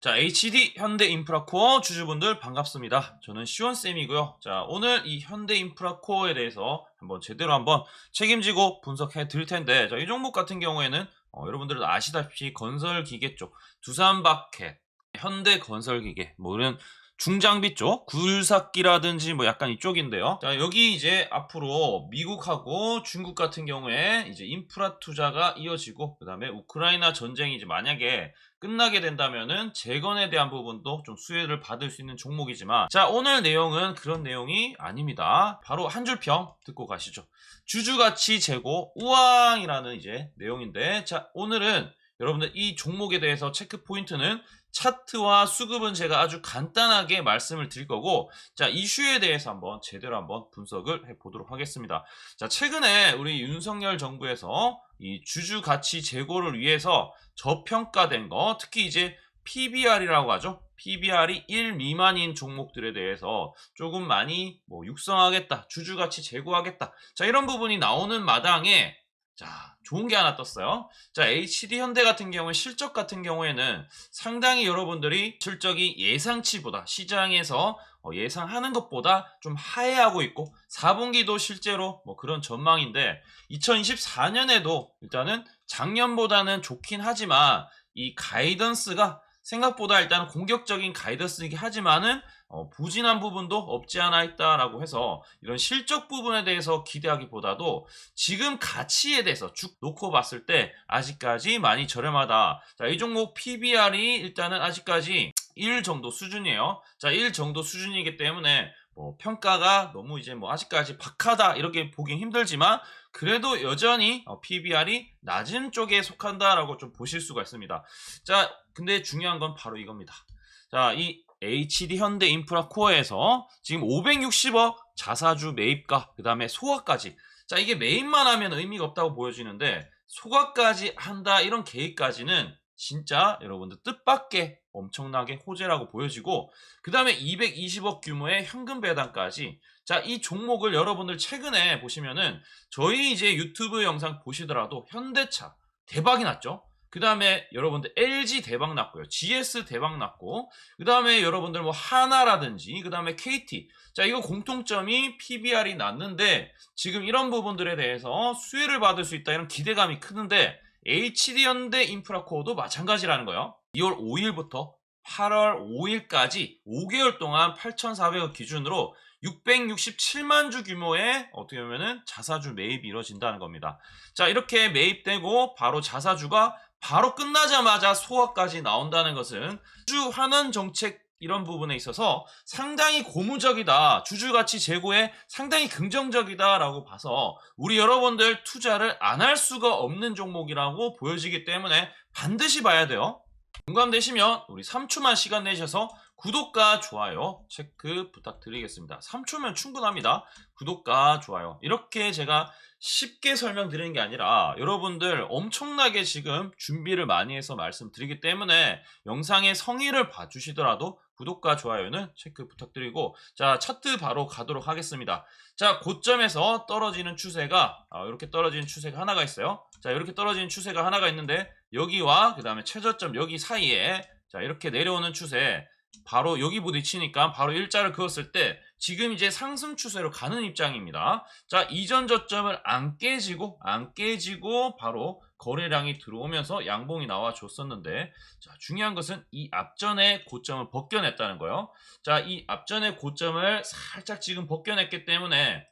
자, HD 현대 인프라코어 주주분들 반갑습니다. 저는 시원쌤이고요. 자, 오늘 이 현대 인프라코어에 대해서 한번 제대로 한번 책임지고 분석해 드릴 텐데, 자, 이 종목 같은 경우에는 어, 여러분들은 아시다시피 건설 기계 쪽, 두산바켓, 현대 건설 기계, 뭐 이런 중장비 쪽, 굴삭기라든지 뭐 약간 이쪽인데요. 자, 여기 이제 앞으로 미국하고 중국 같은 경우에 이제 인프라 투자가 이어지고, 그 다음에 우크라이나 전쟁이 이제 만약에 끝나게 된다면은 재건에 대한 부분도 좀 수혜를 받을 수 있는 종목이지만 자 오늘 내용은 그런 내용이 아닙니다. 바로 한 줄 평 듣고 가시죠. 주주가치 재고 우왕이라는 이제 내용인데 자 오늘은 여러분들 이 종목에 대해서 체크 포인트는 차트와 수급은 제가 아주 간단하게 말씀을 드릴 거고 자 이슈에 대해서 한번 제대로 한번 분석을 해 보도록 하겠습니다. 자 최근에 우리 윤석열 정부에서 이 주주 가치 재고를 위해서 저평가된 거 특히 이제 PBR이라고 하죠. PBR이 1 미만인 종목들에 대해서 조금 많이 뭐 육성하겠다, 주주 가치 제고하겠다. 자, 이런 부분이 나오는 마당에 자, 좋은 게 하나 떴어요. 자, HD 현대 같은 경우에 실적 같은 경우에는 상당히 여러분들이 실적이 예상치보다 시장에서 어, 예상하는 것보다 좀 하회하고 있고 4분기도 실제로 뭐 그런 전망인데 2024년에도 일단은 작년보다는 좋긴 하지만 이 가이던스가 생각보다 일단 공격적인 가이던스이긴 하지만은 어, 부진한 부분도 없지 않아 있다라고 해서 이런 실적 부분에 대해서 기대하기보다도 지금 가치에 대해서 쭉 놓고 봤을 때 아직까지 많이 저렴하다. 자, 이 종목 PBR이 일단은 아직까지 1 정도 수준이에요. 자, 1 정도 수준이기 때문에 뭐 평가가 너무 이제 뭐 아직까지 박하다 이렇게 보긴 힘들지만 그래도 여전히 어, PBR이 낮은 쪽에 속한다라고 좀 보실 수가 있습니다. 자, 근데 중요한 건 바로 이겁니다. 자, 이 HD 현대 인프라 코어에서 지금 560억 자사주 매입가, 그 다음에 소화까지. 자, 이게 매입만 하면 의미가 없다고 보여지는데, 소화까지 한다, 이런 계획까지는 진짜 여러분들 뜻밖의 엄청나게 호재라고 보여지고, 그 다음에 220억 규모의 현금 배당까지. 자, 이 종목을 여러분들 최근에 보시면은, 저희 이제 유튜브 영상 보시더라도 현대차 대박이 났죠? 그 다음에 여러분들 LG 대박 났고요. GS 대박 났고, 그 다음에 여러분들 뭐 하나라든지, 그 다음에 KT. 자, 이거 공통점이 PBR이 났는데, 지금 이런 부분들에 대해서 수혜를 받을 수 있다, 이런 기대감이 크는데, HD현대 인프라코어도 마찬가지라는 거예요. 2월 5일부터 8월 5일까지 5개월 동안 8,400억 기준으로 667만 주 규모의 어떻게 보면은 자사주 매입이 이루어진다는 겁니다. 자, 이렇게 매입되고 바로 자사주가 바로 끝나자마자 소화까지 나온다는 것은 환원 정책 이런 부분에 있어서 상당히 고무적이다. 주주 가치 제고에 상당히 긍정적이다라고 봐서 우리 여러분들 투자를 안 할 수가 없는 종목이라고 보여지기 때문에 반드시 봐야 돼요. 공감되시면 우리 3초만 시간 내셔서 구독과 좋아요 체크 부탁드리겠습니다. 3초면 충분합니다. 구독과 좋아요. 이렇게 제가 쉽게 설명드리는 게 아니라 여러분들 엄청나게 지금 준비를 많이 해서 말씀드리기 때문에 영상의 성의를 봐주시더라도 구독과 좋아요는 체크 부탁드리고 자 차트 바로 가도록 하겠습니다. 자 고점에서 떨어지는 추세가 아, 이렇게 떨어지는 추세가 하나가 있어요. 자 이렇게 떨어지는 추세가 하나가 있는데 여기와 그 다음에 최저점 여기 사이에 자 이렇게 내려오는 추세 바로 여기 부딪히니까 바로 일자를 그었을 때 지금 이제 상승 추세로 가는 입장입니다. 자, 이전 저점을 안 깨지고 안 깨지고 바로 거래량이 들어오면서 양봉이 나와 줬었는데 자, 중요한 것은 이 앞전의 고점을 벗겨냈다는 거예요. 자, 이 앞전의 고점을 살짝 지금 벗겨냈기 때문에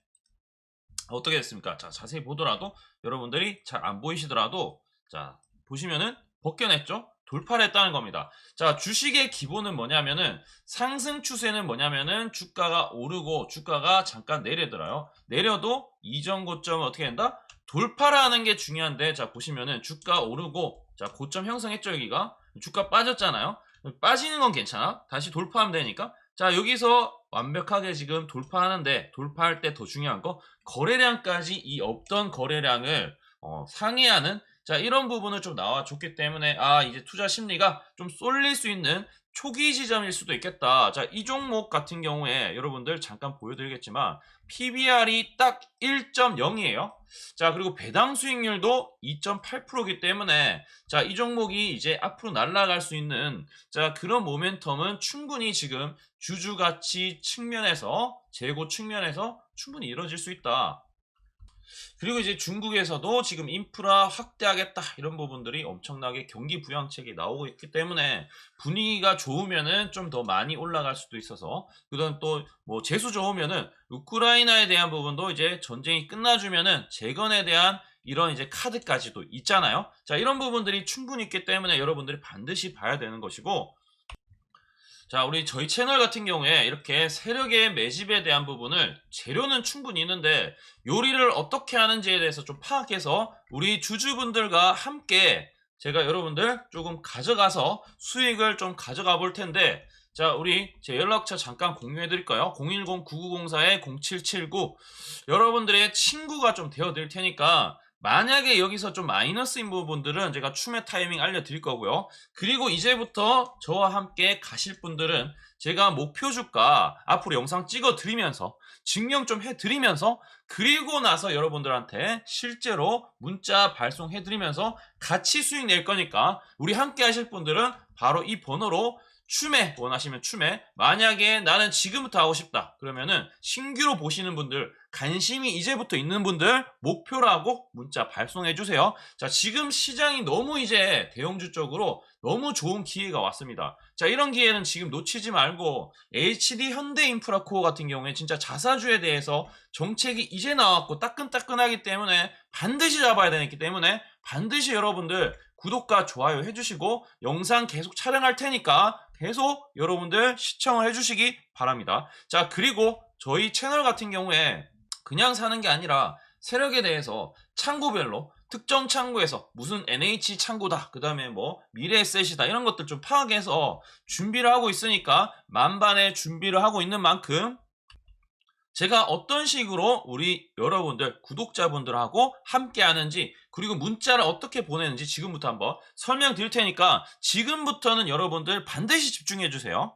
어떻게 됐습니까? 자, 자세히 보더라도 여러분들이 잘 안 보이시더라도 자, 보시면은 벗겨냈죠? 돌파를 했다는 겁니다. 자, 주식의 기본은 뭐냐면은 상승 추세는 뭐냐면은 주가가 오르고 주가가 잠깐 내려들어요. 내려도 이전 고점을 어떻게 된다? 돌파를 하는 게 중요한데 자, 보시면은 주가 오르고 자, 고점 형성했죠, 여기가. 주가 빠졌잖아요. 빠지는 건 괜찮아. 다시 돌파하면 되니까. 자, 여기서 완벽하게 지금 돌파하는데 돌파할 때 더 중요한 거 거래량까지 이 없던 거래량을 어, 상회하는 자, 이런 부분을 좀 나와줬기 때문에, 아, 이제 투자 심리가 좀 쏠릴 수 있는 초기 지점일 수도 있겠다. 자, 이 종목 같은 경우에 여러분들 잠깐 보여드리겠지만 PBR이 딱 1.0이에요. 자, 그리고 배당 수익률도 2.8%이기 때문에 자, 이 종목이 이제 앞으로 날아갈 수 있는 자, 그런 모멘텀은 충분히 지금 주주 가치 측면에서 재고 측면에서 충분히 이루어질 수 있다. 그리고 이제 중국에서도 지금 인프라 확대하겠다 이런 부분들이 엄청나게 경기 부양책이 나오고 있기 때문에 분위기가 좋으면은 좀 더 많이 올라갈 수도 있어서 그다음 또 뭐 재수 좋으면은 우크라이나에 대한 부분도 이제 전쟁이 끝나주면은 재건에 대한 이런 이제 카드까지도 있잖아요. 자 이런 부분들이 충분히 있기 때문에 여러분들이 반드시 봐야 되는 것이고 자, 우리 저희 채널 같은 경우에 이렇게 세력의 매집에 대한 부분을 재료는 충분히 있는데 요리를 어떻게 하는지에 대해서 좀 파악해서 우리 주주분들과 함께 제가 여러분들 조금 가져가서 수익을 좀 가져가 볼 텐데 자, 우리 제 연락처 잠깐 공유해 드릴까요? 010-9904-0779 여러분들의 친구가 좀 되어 드릴 테니까 만약에 여기서 좀 마이너스인 부분들은 제가 추매 타이밍 알려드릴 거고요. 그리고 이제부터 저와 함께 가실 분들은 제가 목표 주가 앞으로 영상 찍어 드리면서 증명 좀 해드리면서 그리고 나서 여러분들한테 실제로 문자 발송해 드리면서 같이 수익 낼 거니까 우리 함께 하실 분들은 바로 이 번호로 추매 원하시면 추매 만약에 나는 지금부터 하고 싶다. 그러면은 신규로 보시는 분들 관심이 이제부터 있는 분들 목표라고 문자 발송해 주세요. 자 지금 시장이 너무 이제 대형주 쪽으로 너무 좋은 기회가 왔습니다. 자 이런 기회는 지금 놓치지 말고 HD 현대인프라코어 같은 경우에 진짜 자사주에 대해서 정책이 이제 나왔고 따끈따끈하기 때문에 반드시 잡아야 되기 때문에 반드시 여러분들 구독과 좋아요 해주시고 영상 계속 촬영할 테니까 계속 여러분들 시청을 해주시기 바랍니다. 자 그리고 저희 채널 같은 경우에 그냥 사는 게 아니라 세력에 대해서 창구별로 특정 창구에서 무슨 NH 창구다 그 다음에 뭐 미래에셋이다 이런 것들 좀 파악해서 준비를 하고 있으니까 만반의 준비를 하고 있는 만큼 제가 어떤 식으로 우리 여러분들 구독자분들하고 함께 하는지 그리고 문자를 어떻게 보내는지 지금부터 한번 설명드릴 테니까 지금부터는 여러분들 반드시 집중해 주세요.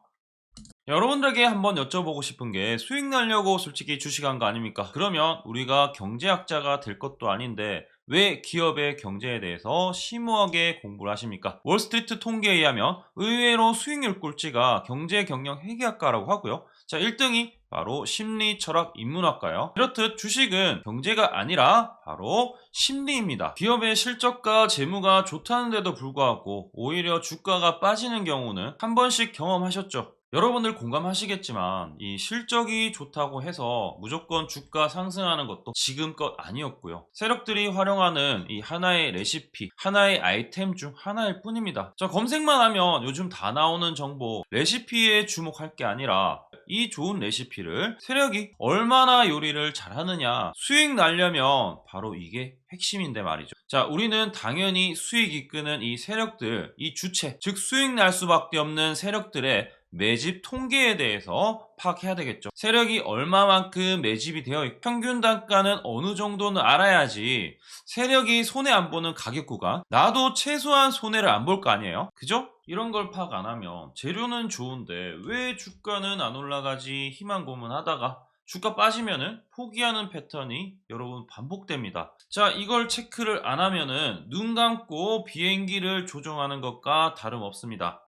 여러분들에게 한번 여쭤보고 싶은 게 수익 내려고 솔직히 주식한 거 아닙니까? 그러면 우리가 경제학자가 될 것도 아닌데 왜 기업의 경제에 대해서 심오하게 공부를 하십니까? 월스트리트 통계에 의하면 의외로 수익률 꼴찌가 경제 경영 회계학과라고 하고요. 자, 1등이 바로 심리 철학 인문학과요. 이렇듯 주식은 경제가 아니라 바로 심리입니다. 기업의 실적과 재무가 좋다는데도 불구하고 오히려 주가가 빠지는 경우는 한 번씩 경험하셨죠. 여러분들 공감하시겠지만 이 실적이 좋다고 해서 무조건 주가 상승하는 것도 지금껏 아니었고요. 세력들이 활용하는 이 하나의 레시피, 하나의 아이템 중 하나일 뿐입니다. 자, 검색만 하면 요즘 다 나오는 정보 레시피에 주목할 게 아니라 이 좋은 레시피를 세력이 얼마나 요리를 잘하느냐 수익 날려면 바로 이게 핵심인데 말이죠. 자, 우리는 당연히 수익 이끄는 이 세력들, 이 주체, 즉 수익 날 수밖에 없는 세력들의 매집 통계에 대해서 파악해야 되겠죠. 세력이 얼마만큼 매집이 되어 평균 단가는 어느 정도는 알아야지 세력이 손해 안 보는 가격 구간 나도 최소한 손해를 안 볼 거 아니에요. 그죠? 이런 걸 파악 안 하면 재료는 좋은데 왜 주가는 안 올라가지 희망 고문하다가 주가 빠지면은 포기하는 패턴이 여러분 반복됩니다. 자, 이걸 체크를 안 하면은 눈 감고 비행기를 조종하는 것과 다름없습니다.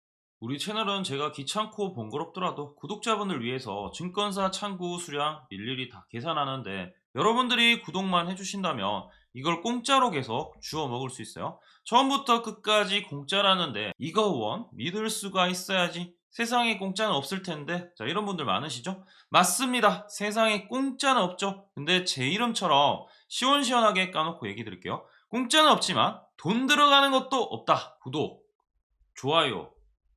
우리 채널은 제가 귀찮고 번거롭더라도 구독자분을 위해서 증권사 창구 수량 일일이 다 계산하는데 여러분들이 구독만 해주신다면 이걸 공짜로 계속 주워 먹을 수 있어요. 처음부터 끝까지 공짜라는데 이거 원 믿을 수가 있어야지 세상에 공짜는 없을 텐데 자 이런 분들 많으시죠? 맞습니다. 세상에 공짜는 없죠. 근데 제 이름처럼 시원시원하게 까놓고 얘기 드릴게요. 공짜는 없지만 돈 들어가는 것도 없다. 구독, 좋아요,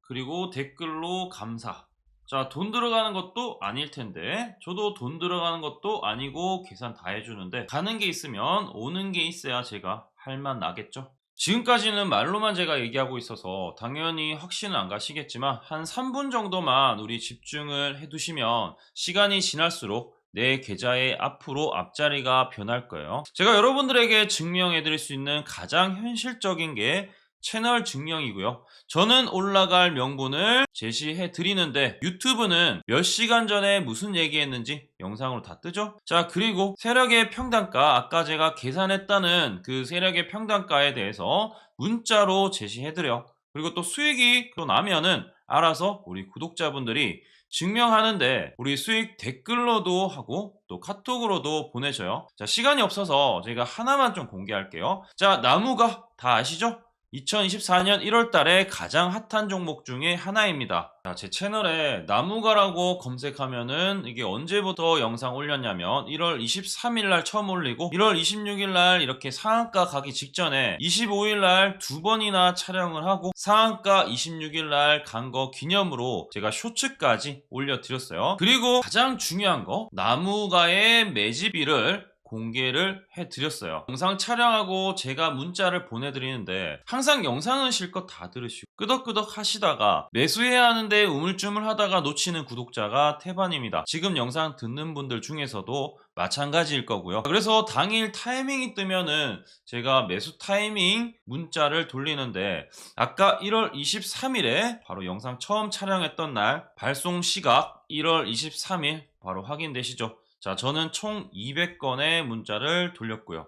그리고 댓글로 감사. 자, 돈 들어가는 것도 아닐 텐데, 저도 돈 들어가는 것도 아니고 계산 다 해주는데, 가는 게 있으면 오는 게 있어야 제가 할 만 나겠죠? 지금까지는 말로만 제가 얘기하고 있어서 당연히 확신은 안 가시겠지만, 한 3분 정도만 우리 집중을 해두시면 시간이 지날수록 내 계좌의 앞으로 앞자리가 변할 거예요. 제가 여러분들에게 증명해 드릴 수 있는 가장 현실적인 게 채널 증명이고요. 저는 올라갈 명분을 제시해 드리는데 유튜브는 몇 시간 전에 무슨 얘기했는지 영상으로 다 뜨죠? 자, 그리고 세력의 평단가, 아까 제가 계산했다는 그 세력의 평단가에 대해서 문자로 제시해 드려. 그리고 또 수익이 또 나면은 알아서 우리 구독자분들이 증명하는데 우리 수익 댓글로도 하고 또 카톡으로도 보내줘요. 자, 시간이 없어서 제가 하나만 좀 공개할게요. 자, 나무가 다 아시죠? 2024년 1월 달에 가장 핫한 종목 중에 하나입니다. 자, 제 채널에 나무가라고 검색하면은 이게 언제부터 영상 올렸냐면 1월 23일 날 처음 올리고 1월 26일 날 이렇게 상한가 가기 직전에 25일 날 두 번이나 촬영을 하고 상한가 26일 날 간 거 기념으로 제가 쇼츠까지 올려드렸어요. 그리고 가장 중요한 거 나무가의 매집비를 공개를 해드렸어요. 영상 촬영하고 제가 문자를 보내드리는데 항상 영상은 실컷 다 들으시고 끄덕끄덕 하시다가 매수해야 하는데 우물쭈물 하다가 놓치는 구독자가 태반입니다. 지금 영상 듣는 분들 중에서도 마찬가지일 거고요. 그래서 당일 타이밍이 뜨면은 제가 매수 타이밍 문자를 돌리는데 아까 1월 23일에 바로 영상 처음 촬영했던 날 발송 시각 1월 23일 바로 확인되시죠? 자, 저는 총 200건의 문자를 돌렸고요.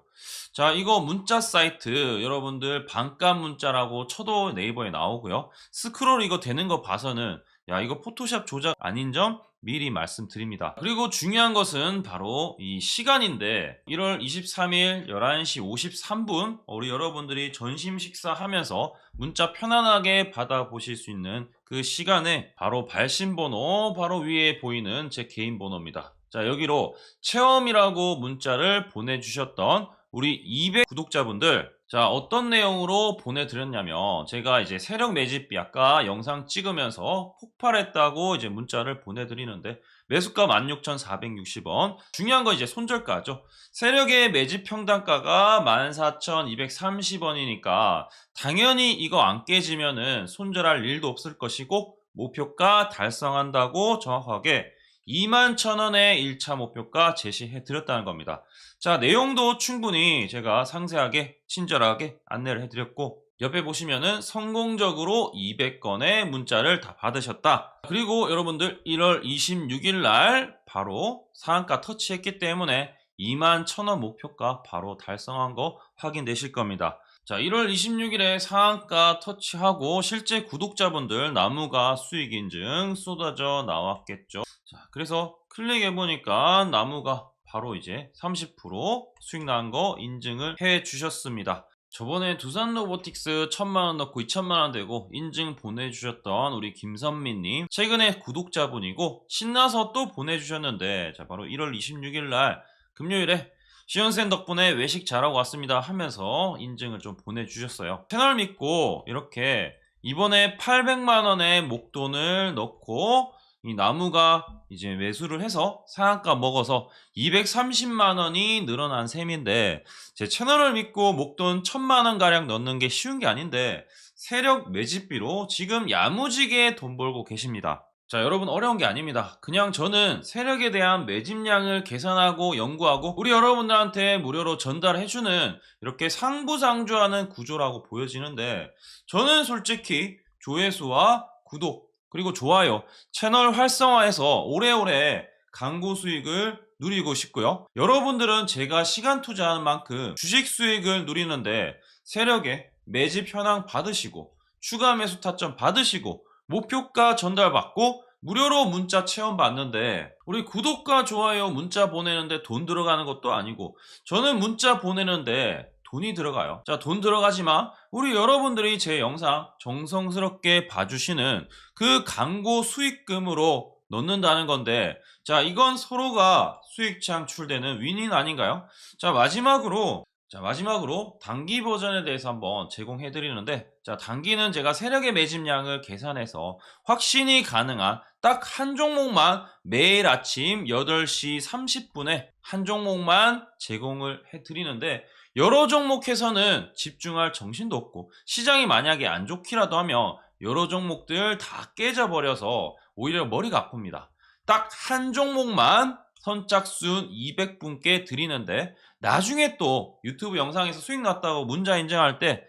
자, 이거 문자 사이트 여러분들 반값 문자라고 쳐도 네이버에 나오고요. 스크롤 이거 되는 거 봐서는 야, 이거 포토샵 조작 아닌 점 미리 말씀드립니다. 그리고 중요한 것은 바로 이 시간인데 1월 23일 11시 53분 우리 여러분들이 전심 식사하면서 문자 편안하게 받아보실 수 있는 그 시간에 바로 발신번호 바로 위에 보이는 제 개인 번호입니다. 자, 여기로 체험이라고 문자를 보내주셨던 우리 200 구독자분들, 자, 어떤 내용으로 보내드렸냐면, 제가 이제 세력 매집비 아까 영상 찍으면서 폭발했다고 이제 문자를 보내드리는데, 매수가 16,460원. 중요한 건 이제 손절가죠. 세력의 매집 평단가가 14,230원이니까, 당연히 이거 안 깨지면은 손절할 일도 없을 것이고, 목표가 달성한다고 정확하게 2만 천원의 1차 목표가 제시해 드렸다는 겁니다. 자, 내용도 충분히 제가 상세하게, 친절하게 안내를 해 드렸고, 옆에 보시면은 성공적으로 200건의 문자를 다 받으셨다. 그리고 여러분들 1월 26일 날 바로 상한가 터치했기 때문에 2만 천원 목표가 바로 달성한 거 확인되실 겁니다. 자, 1월 26일에 상한가 터치하고 실제 구독자분들 나무가 수익 인증 쏟아져 나왔겠죠. 자, 그래서 클릭해 보니까 나무가 바로 이제 30% 수익 난 거 인증을 해 주셨습니다. 저번에 두산 로보틱스 1000만원 넣고 2천만원 되고 인증 보내주셨던 우리 김선미님 최근에 구독자분이고 신나서 또 보내주셨는데 자 바로 1월 26일 날 금요일에 시연센 덕분에 외식 잘하고 왔습니다 하면서 인증을 좀 보내주셨어요. 채널 믿고 이렇게 이번에 800만원의 목돈을 넣고 이 나무가 이제 매수를 해서 상한가 먹어서 230만 원이 늘어난 셈인데 제 채널을 믿고 목돈 1000만원 가량 넣는 게 쉬운 게 아닌데 세력 매집비로 지금 야무지게 돈 벌고 계십니다. 자, 여러분 어려운 게 아닙니다. 그냥 저는 세력에 대한 매집량을 계산하고 연구하고 우리 여러분들한테 무료로 전달해주는 이렇게 상부상조하는 구조라고 보여지는데 저는 솔직히 조회수와 구독 그리고 좋아요 채널 활성화해서 오래오래 광고 수익을 누리고 싶고요. 여러분들은 제가 시간 투자하는 만큼 주식 수익을 누리는데 세력에 매집 현황 받으시고 추가 매수 타점 받으시고 목표가 전달받고 무료로 문자 체험 받는데 우리 구독과 좋아요 문자 보내는데 돈 들어가는 것도 아니고 저는 문자 보내는데 돈이 들어가요. 자, 돈 들어가지만 우리 여러분들이 제 영상 정성스럽게 봐주시는 그 광고 수익금으로 넣는다는 건데 자, 이건 서로가 수익 창출되는 윈윈 아닌가요? 자, 마지막으로 자, 마지막으로 단기 버전에 대해서 한번 제공해 드리는데 자, 단기는 제가 세력의 매집량을 계산해서 확신이 가능한 딱 한 종목만 매일 아침 8시 30분에 한 종목만 제공을 해 드리는데 여러 종목에서는 집중할 정신도 없고 시장이 만약에 안 좋기라도 하면 여러 종목들 다 깨져버려서 오히려 머리가 아픕니다. 딱 한 종목만 선착순 200분께 드리는데 나중에 또 유튜브 영상에서 수익 났다고 문자 인증할 때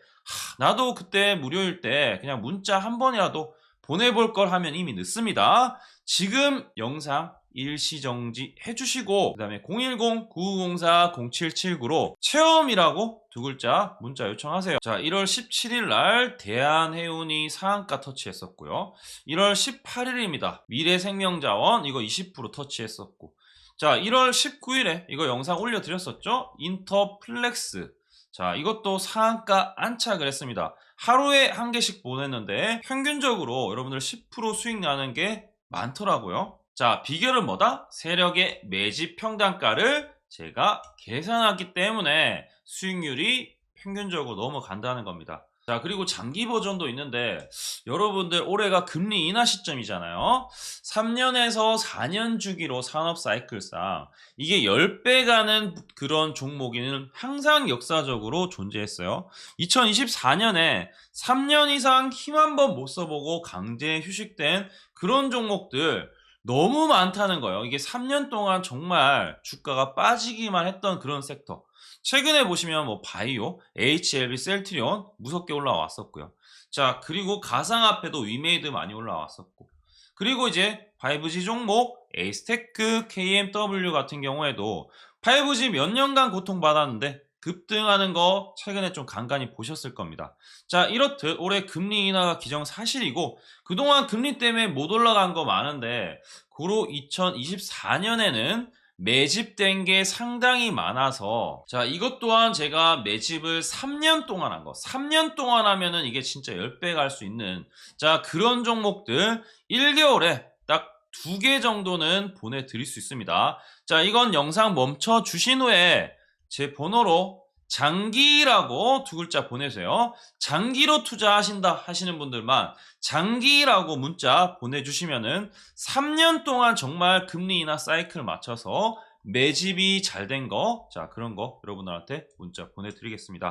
하, 나도 그때 무료일 때 그냥 문자 한 번이라도 보내볼 걸 하면 이미 늦습니다. 지금 영상 일시정지 해주시고 그 다음에 010-9904-0779로 체험이라고 두 글자 문자 요청하세요. 자 1월 17일 날 대한해운이 상한가 터치했었고요. 1월 18일입니다. 미래생명자원 이거 20% 터치했었고 자 1월 19일에 이거 영상 올려드렸었죠. 인터플렉스 자 이것도 상한가 안착을 했습니다. 하루에 한 개씩 보냈는데 평균적으로 여러분들 10% 수익 나는 게 많더라고요. 자, 비결은 뭐다? 세력의 매집 평단가를 제가 계산하기 때문에 수익률이 평균적으로 넘어간다는 겁니다. 자, 그리고 장기 버전도 있는데 여러분들 올해가 금리 인하 시점이잖아요. 3년에서 4년 주기로 산업 사이클상 이게 10배 가는 그런 종목에는 항상 역사적으로 존재했어요. 2024년에 3년 이상 힘 한번 못 써보고 강제 휴식된 그런 종목들 너무 많다는 거예요. 이게 3년 동안 정말 주가가 빠지기만 했던 그런 섹터. 최근에 보시면 뭐 바이오, HLB, 셀트리온 무섭게 올라왔었고요. 자, 그리고 가상화폐도 위메이드 많이 올라왔었고. 그리고 이제 5G 종목, 에이스테크, KMW 같은 경우에도 5G 몇 년간 고통받았는데 급등하는 거 최근에 좀 간간히 보셨을 겁니다. 자, 이렇듯 올해 금리 인하가 기정사실이고 그동안 금리 때문에 못 올라간 거 많은데 고로 2024년에는 매집된 게 상당히 많아서 자 이것 또한 제가 매집을 3년 동안 한 거 3년 동안 하면은 이게 진짜 10배 갈 수 있는 자 그런 종목들 1개월에 딱 두 개 정도는 보내드릴 수 있습니다 자 이건 영상 멈춰 주신 후에 제 번호로 장기라고 두 글자 보내세요. 장기로 투자하신다 하시는 분들만 장기라고 문자 보내주시면은 3년 동안 정말 금리 인하 사이클 맞춰서 매집이 잘 된 거, 자, 그런 거 여러분들한테 문자 보내드리겠습니다.